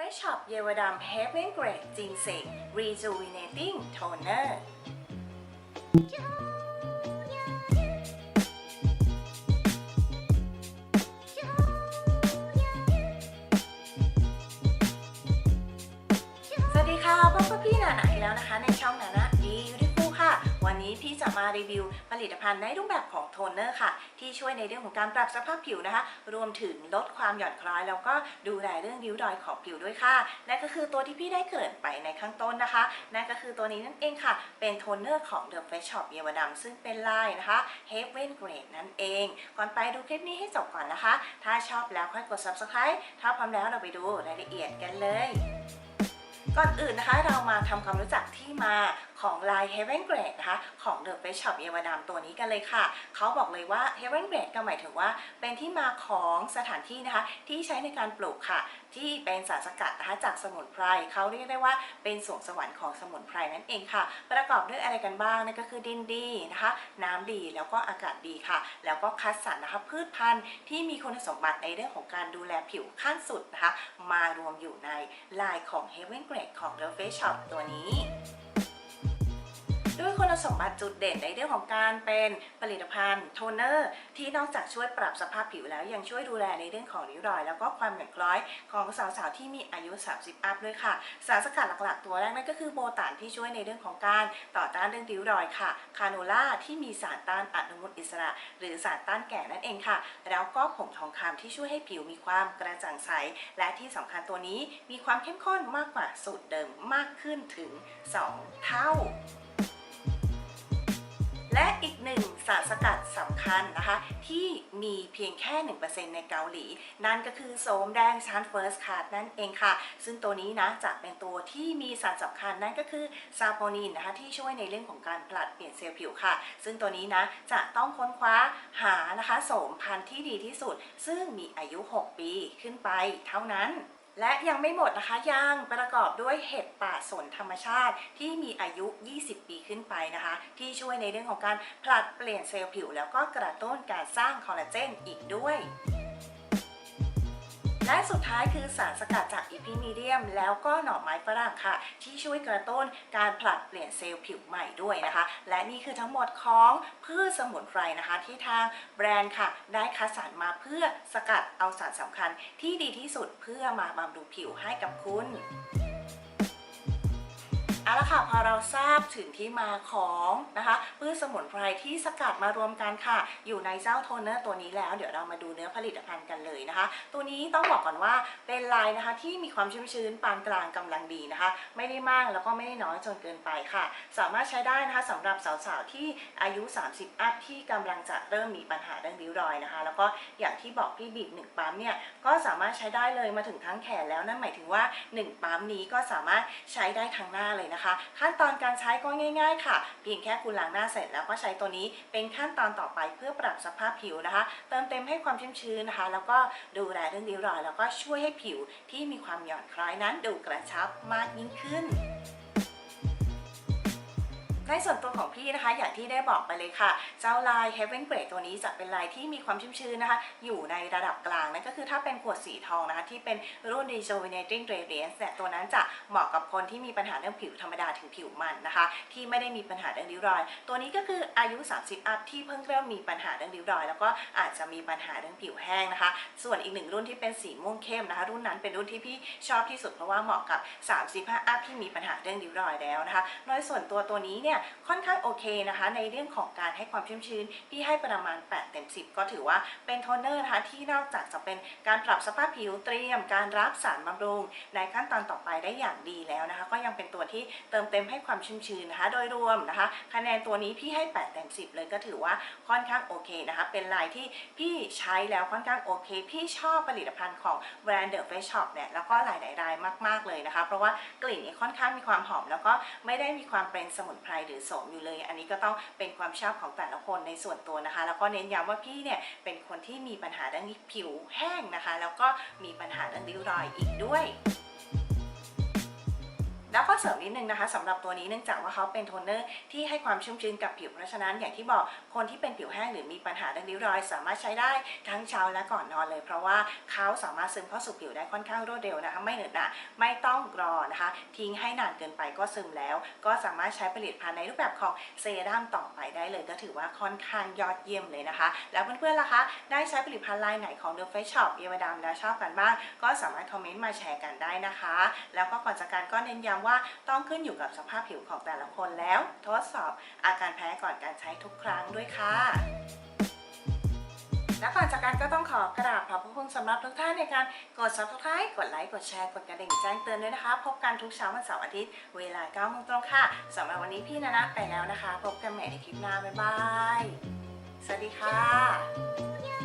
เฟชช็อปเยาวดามเฮเวนเกรดจินเซกรีจูวิเนติ้งโทนเนอร์ ที่จะมารีวิวผลิตภัณฑ์ในรูปแบบของโทนเนอร์ค่ะ ที่ช่วยในเรื่องของการปรับสภาพผิวนะคะ รวมถึงลดความหย่อนคล้อยแล้วก็ดูแลเรื่องริ้วรอยของผิวด้วยค่ะนั่นก็คือตัวที่พี่ได้เกริ่นไปในข้างต้นนะคะนั่นก็คือตัวนี้นั่นเองค่ะ เป็นโทนเนอร์ของ The Face Shop เยาวดำซึ่งเป็นลายนะคะ Heaven Grade นั่นเอง ก่อนไปดูคลิปนี้ให้จบก่อนนะคะ ถ้าชอบแล้วค่อยกด subscribe ถ้าพร้อมแล้วเราไปดูรายละเอียดกันเลย ก่อนอื่นนะคะเรามาทำความรู้จักที่มาของลาย Heaven Grade นะคะของ The Face Shop เยาวดามตัวนี้กันเลยค่ะ เขาบอกเลยว่า Heaven Grade ก็หมายถึงว่าเป็นที่มาของสถานที่นะคะที่ใช้ในการปลูกค่ะ ที่เป็นสารสกัดนะคะจากสมุนไพรเขาเรียกได้ว่าเป็นสวงสวรรค์ของสมุนไพรนั่นเองค่ะ ประกอบด้วยอะไรกันบ้างนั่นก็คือดินดีนะคะ น้ำดีแล้วก็อากาศดีค่ะ แล้วก็คัดสรรนะคะพืชพันธุ์ที่มีคุณสมบัติในเรื่องของการดูแลผิวขั้นสุดนะคะ มารวมอยู่ในลายของ Heaven Grade ของ The Face Shop ตัวนี้ ด้วยคุณสมบัติจุดเด่นในเรื่องของการเป็นผลิตภัณฑ์โทนเนอร์ ที่นอกจากช่วยปรับสภาพผิวแล้วยังช่วยดูแลในเรื่องของริ้วรอย แล้วก็ความหย่อนคล้อยของสาวๆที่มีอายุ 30 อัพด้วยค่ะ สารสกัดหลักๆ ตัวแรกนั่นก็คือโบตานที่ช่วยในเรื่องของการต่อต้านเรื่องริ้วรอยค่ะ คาโนล่าที่มีสารต้านอนุมูลอิสระ หรือสารต้านแก่นั่นเองค่ะ แล้วก็ผงทองคำที่ช่วยให้ผิวมีความกระจ่างใส และที่สำคัญตัวนี้มีความเข้มข้นมากกว่าสูตรเดิมมากขึ้นถึง 2 เท่า และอีกหนึ่งสารสกัดสำคัญนะคะ ที่มีเพียงแค่ 1%ในเกาหลี นั่นก็คือโสมแดงชานเฟิร์สคาร์ดนั่นเองค่ะ ซึ่งตัวนี้นะจะเป็นตัวที่มีสารสำคัญนั่นก็คือซาโปนินนะคะที่ช่วยในเรื่องของการผลัดเปลี่ยนเซลล์ผิวค่ะ ซึ่งตัวนี้นะจะต้องค้นคว้าหานะคะโสมพันธุ์ที่ดีที่สุด ซึ่งมีอายุ 6 ปีขึ้นไปเท่านั้น และยังไม่หมดนะคะยังประกอบด้วยเห็ดป่าสนธรรมชาติ ที่มีอายุ 20 ปีขึ้นไปนะคะ ที่ช่วยในเรื่องของการผลัดเปลี่ยนเซลล์ผิว แล้วก็กระตุ้นการสร้างคอลลาเจนอีกด้วย และสุดท้ายคือสารสกัดจากอีพิมีเดียม แล้วก็หน่อไม้ฝรั่งค่ะ ที่ช่วยกระตุ้นการผลัดเปลี่ยนเซลล์ผิวใหม่ด้วยนะคะ และนี่คือทั้งหมดของพืชสมุนไพรนะคะ ที่ทางแบรนด์ค่ะ ได้คัดสรรมาเพื่อสกัดเอาสารสำคัญที่ดีที่สุดเพื่อมาบำรุงผิวให้กับคุณ เอาละค่ะพอเราทราบถึงที่มาของนะคะพืชสมุนไพรที่สกัดมารวมกันค่ะ อยู่ในเจ้าโทนเนอร์ตัวนี้แล้วเดี๋ยวเรามาดูเนื้อผลิตภัณฑ์กันเลยนะคะ ตัวนี้ต้องบอกก่อนว่าเป็นลายนะคะที่มีความชุ่มชื้นปานกลางกำลังดีนะคะ ไม่ได้มากแล้วก็ไม่ได้น้อยจนเกินไปค่ะ สามารถใช้ได้นะคะสำหรับสาวๆที่อายุ 30 อัพที่กำลังจะเริ่มมีปัญหาเรื่องริ้วรอยนะคะ แล้วก็อย่างที่บอกพี่บีบหนึ่งปั๊มเนี่ยก็สามารถใช้ได้เลยมาถึงทั้งแขนแล้วนั่นหมายถึงว่าหนึ่งปั๊มนี้ก็สามารถใช้ได้ทั้งหน้าเลยนะคะขั้นตอนการใช้ก็ง่าย ๆ ค่ะ เพียงแค่คุณล้างหน้าเสร็จแล้วก็ใช้ตัวนี้เป็นขั้นตอนต่อไปเพื่อปรับสภาพผิวนะคะ เติมเต็มให้ความชุ่มชื้นนะคะ แล้วก็ดูแลเรื่องริ้วรอย แล้วก็ช่วยให้ผิวที่มีความหย่อนคล้อยนั้นดูกระชับมากยิ่งขึ้น ในส่วนตัวของพี่นะคะ อย่างที่ได้บอกไปเลยค่ะ เจ้าลาย Heaven Grade ตัวนี้จะเป็นลายที่มีความชุ่มชื้นนะคะ อยู่ในระดับกลางนั่นก็คือถ้าเป็นขวดสีทองนะคะ ที่เป็นรุ่น Rejuvenating Radiance เนี่ยตัวนั้นจะเหมาะกับคนที่มีปัญหาเรื่องผิวธรรมดาถึงผิวมันนะคะ ที่ไม่ได้มีปัญหาเรื่องริ้วรอย ตัวนี้ก็คืออายุ 30 อัพที่เพิ่งเริ่มมีปัญหาเรื่องริ้วรอย แล้วก็อาจจะมีปัญหาเรื่องผิวแห้งนะคะ ส่วนอีกหนึ่งรุ่นที่เป็นสีม่วงเข้มนะคะ รุ่นนั้นเป็นรุ่นที่พี่ชอบที่สุดเพราะว่าเหมาะกับ 35 อัพที่มีปัญหาเรื่องริ้วรอยแล้วนะคะ โดยส่วนตัวตัวนี้เนี่ยค่อนข้างโอเคนะคะ ในเรื่องของการให้ความชุ่มชื้นที่ให้ประมาณ 8 เต็ม 10 ก็ถือว่าเป็นโทนเนอร์นะคะที่นอกจากจะเป็นการปรับสภาพผิวเตรียม การรับสารบำรุง ในขั้นตอนต่อไปได้อย่างดีแล้วนะคะ ก็ยังเป็นตัวที่เติมเต็มให้ความชุ่มชื้นนะคะ โดยรวมนะคะ คะแนนตัวนี้พี่ให้ 8 เต็ม 10 เลยก็ถือว่าค่อนข้างโอเคนะคะ เป็นลายที่พี่ใช้แล้วค่อนข้างโอเค พี่ชอบผลิตภัณฑ์ของแบรนด์ The Face Shop เนี่ยแล้วก็หลายๆรายมาก ๆเลยนะคะ เพราะว่ากลิ่นค่อนข้างมีความหอม แล้วก็ไม่ได้มีความเป็นสมุนไพรหรือสมอยู่เลย อันนี้ก็ต้องเป็นความชอบของแต่ละคนในส่วนตัวนะคะ แล้วก็เน้นย้ำว่าพี่เนี่ยเป็นคนที่มีปัญหาเรื่องผิวแห้งนะคะ แล้วก็มีปัญหาเรื่องริ้วรอยอีกด้วย เสริมนิดนึงนะคะสำหรับตัวนี้เนื่องจากว่าเขาเป็นโทนเนอร์ที่ให้ความชุ่มชื้นกับผิวเพราะฉะนั้นอย่างที่บอกคนที่เป็นผิวแห้งหรือมีปัญหาเรื่องริ้วรอย สามารถใช้ได้ทั้งเช้าและก่อนนอนเลย เพราะว่าเขาสามารถซึมเข้าสู่ผิวได้ค่อนข้างรวดเร็วนะคะไม่เหนอะหนะไม่ต้องรอนะคะทิ้งให้นานเกินไปก็ซึมแล้ว ก็สามารถใช้ผลิตภัณฑ์ในรูปแบบของเซรั่มต่อไปได้เลย ก็ถือว่าค่อนข้างยอดเยี่ยมเลยนะคะ แล้วเพื่อนๆล่ะคะ ได้ใช้ผลิตภัณฑ์ลายไหนของ The Face Shop เยาวดามแล้วชอบกันบ้างก็สามารถคอมเมนต์มาแชร์กันได้นะคะ แล้วก็ก่อนจากการก็เน้นย้ำว่าต้องขึ้นอยู่กับสภาพผิวของแต่ละคนแล้ว ทดสอบอาการแพ้ก่อนการใช้ทุกครั้งด้วยค่ะและก่อนจากกันก็ต้องขอกราบขอบพระคุณสำหรับทุกท่านในการกด subscribe กดไลค์ กดแชร์ กดกระดิ่งแจ้งเตือนด้วยนะคะ พบกันทุกเช้าวันเสาร์อาทิตย์ เวลา9โมงตรงค่ะสำหรับวันนี้พี่นานะไปแล้วนะคะ พบกันใหม่ในคลิปหน้า บ๊ายบาย สวัสดีค่ะ